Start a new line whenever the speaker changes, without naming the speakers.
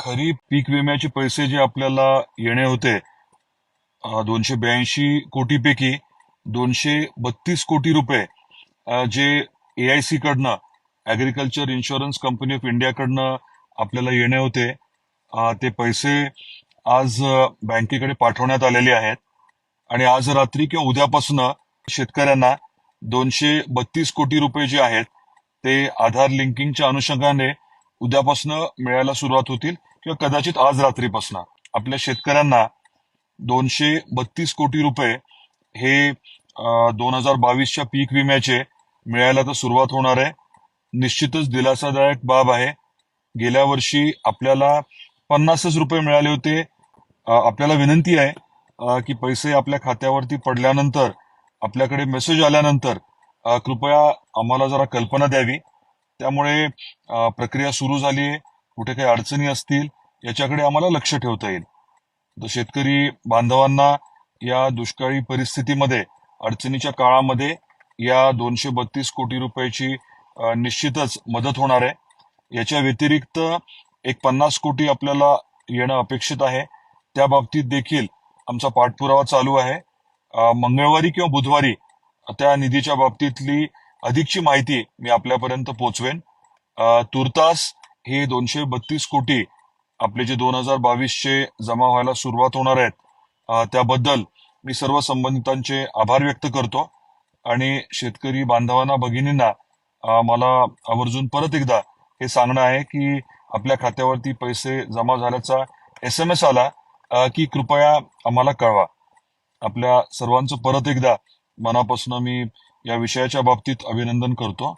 खरीप पीक विम्याचे पैसे जे आपल्याला येणे होते दोनशे ब्याऐंशी कोटीपैकी दोनशे बत्तीस कोटी रुपये जे ए आय सी कडनं ऍग्रिकल्चर इन्शुरन्स कंपनी ऑफ इंडियाकडनं आपल्याला येणे होते. ते पैसे आज बँकेकडे पाठवण्यात आलेले आहेत. आणि आज रात्री किंवा उद्यापासून शेतकऱ्यांना दोनशे बत्तीस कोटी रुपये जे आहेत ते आधार लिंकिंगच्या अनुषंगाने उद्यापासून मिळायला सुरुवात होतील किंवा कदाचित आज रात्रीपासून. आपल्या शेतकऱ्यांना दोनशे बत्तीस कोटी रुपये हे दोन हजार बावीसच्या पीक विम्याचे मिळायला तर सुरुवात होणार आहे. निश्चितच दिलासादायक बाब आहे. गेल्या वर्षी आपल्याला पन्नासच रुपये मिळाले होते. आपल्याला विनंती आहे की पैसे आपल्या खात्यावरती पडल्यानंतर आपल्याकडे मेसेज आल्यानंतर कृपया आम्हाला जरा कल्पना द्यावी. त्यामुळे प्रक्रिया सुरू झाली आहे. कुठे काही अडचणी असतील याच्याकडे आम्हाला लक्ष ठेवता येईल. तर शेतकरी बांधवांना या दुष्काळी परिस्थितीमध्ये अडचणीच्या काळामध्ये या दोनशे बत्तीस कोटी रुपयाची निश्चितच मदत होणार आहे. याच्या व्यतिरिक्त एक पन्नास कोटी आपल्याला येणं अपेक्षित आहे. त्या बाबतीत देखील आमचा पाठपुरावा चालू आहे. मंगळवारी किंवा बुधवारी त्या निधीच्या बाबतीतली अधिकची माहिती मी आपल्यापर्यंत पोहोचवेन तुर्तास हे दोनशे बत्तीस कोटी आपले जे दोन हजार बावीसचे जमा व्हायला सुरुवात होणार आहेत त्याबद्दल मी सर्व संबंधितांचे आभार व्यक्त करतो. आणि शेतकरी बांधवांना भगिनींना मला आवर्जून परत एकदा हे सांगणं आहे की आपल्या खात्यावरती पैसे जमा झाल्याचा एस एम एस आला की कृपया आम्हाला कळवा. आपल्या सर्वांचं परत एकदा मनापासून मी या विषयाच्या बाबतीत अभिनंदन करतो.